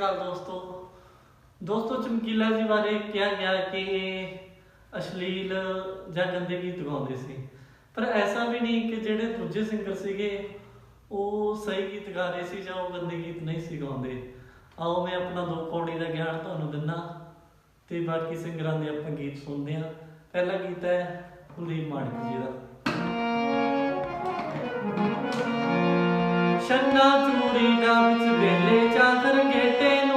ਅਕਾਲ ਦੋਸਤੋ। ਦੋਸਤੋ, ਚਮਕੀਲਾ ਜੀ ਬਾਰੇ ਕਿਹਾ ਗਿਆ ਕਿ ਇਹ ਅਸ਼ਲੀਲ ਜਾਂ ਗੰਦੇ ਗੀਤ ਗਾਉਂਦੇ ਸੀ। ਪਰ ਐਸਾ ਵੀ ਨਹੀਂ ਕਿ ਜਿਹੜੇ ਦੂਜੇ ਸਿੰਗਰ ਸੀਗੇ, ਉਹ ਸਹੀ ਗੀਤ ਗਾ ਰਹੇ ਸੀ ਜਾਂ ਉਹ ਗੰਦੇ ਗੀਤ ਨਹੀਂ ਸੀ ਗਾਉਂਦੇ। ਆਓ, ਮੈਂ ਆਪਣਾ ਦੋ ਕੌੜੀ ਦਾ ਗਿਆਨ ਤੁਹਾਨੂੰ ਦਿੰਨਾ ਤੇ ਬਾਕੀ ਸਿੰਗਰਾਂ ਦੇ ਆਪਾਂ ਗੀਤ ਸੁਣਦੇ ਹਾਂ। ਪਹਿਲਾ ਗੀਤ ਹੈ ਕੁਲਦੀਪ ਮਾਣਕ ਜੀ ਦਾ। ਛੰਨਾ ਚੂੜੀ ਦਾ ਵਿੱਚ ਵੇਲੇ ਚਾਦਰ ਗੇਟੇ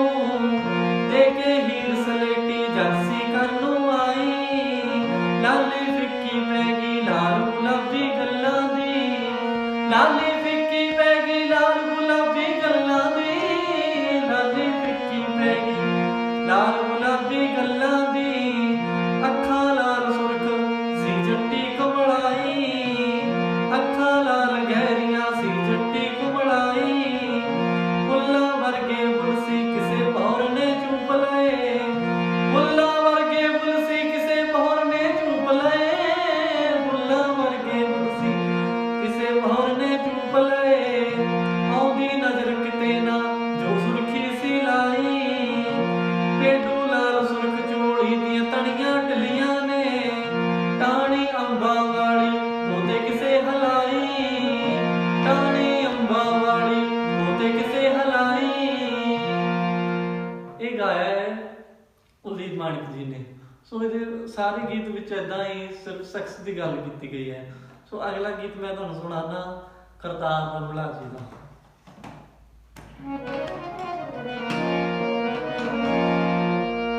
ਗਾਇਆ ਹੈ ਜੀ ਨੇ। ਸੋ ਇਹਦੇ ਸਾਰੇ ਗੀਤ ਵਿੱਚ ਇਦਾਂ ਹੀ ਸਿਰਫ ਸੈਕਸ ਦੀ ਗੱਲ ਕੀਤੀ ਗਈ ਹੈ। ਸੋ ਅਗਲਾ ਗੀਤ ਮੈਂ ਤੁਹਾਨੂੰ ਸੁਣਾਉਣਾ ਕਰਤਾਰ ਰਮਲਾ ਜੀ ਦਾ।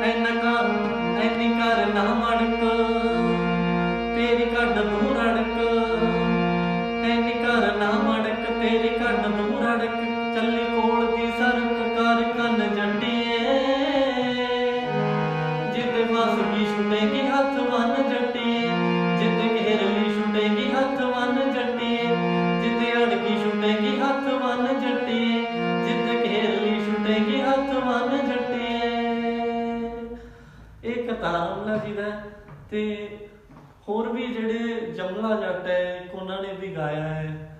ਐਨਾ ਕਰ, ਐਨੀ ਕਰ ਨਾ ਮੜਕ, ਤੇਰੀ ਕੱਢ ਨੂੰ ਰੜਕ। ਇਹ ਕਤਾਰਮਲਾ ਜੀ ਦਾ ਹੈ ਤੇ ਹੋਰ ਵੀ ਜਿਹੜੇ ਜਮਲਾ ਜੱਟ ਹੈ ਉਹਨਾਂ ਨੇ ਵੀ ਗਾਇਆ ਹੈ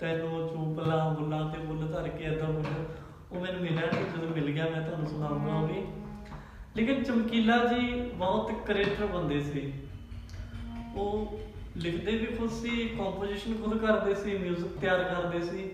ਤੈਨੂੰ ਚੂਪਲਾ, ਬੁੱਲਾਂ ਤੇ ਬੁੱਲ ਧਰ ਕੇ ਏਦਾਂ ਬੁੱਲ ਉਹ ਮੈਨੂੰ ਮਿਲਿਆ ਨਹੀਂ, ਜਦੋਂ ਮਿਲ ਗਿਆ ਮੈਂ ਤੁਹਾਨੂੰ ਸੁਣਾਉਂਗਾ ਉਹ ਵੀ। ਲੇਕਿਨ ਚਮਕੀਲਾ ਜੀ ਬਹੁਤ ਕ੍ਰੀਏਟਰ ਬੰਦੇ ਸੀ। ਉਹ ਲਿਖਦੇ ਵੀ ਖੁਦ ਸੀ ਕੰਪੋਜੀਸ਼ਨ ਖੁਦ ਕਰਦੇ ਸੀ 뮤직 ਤਿਆਰ ਕਰਦੇ ਸੀ।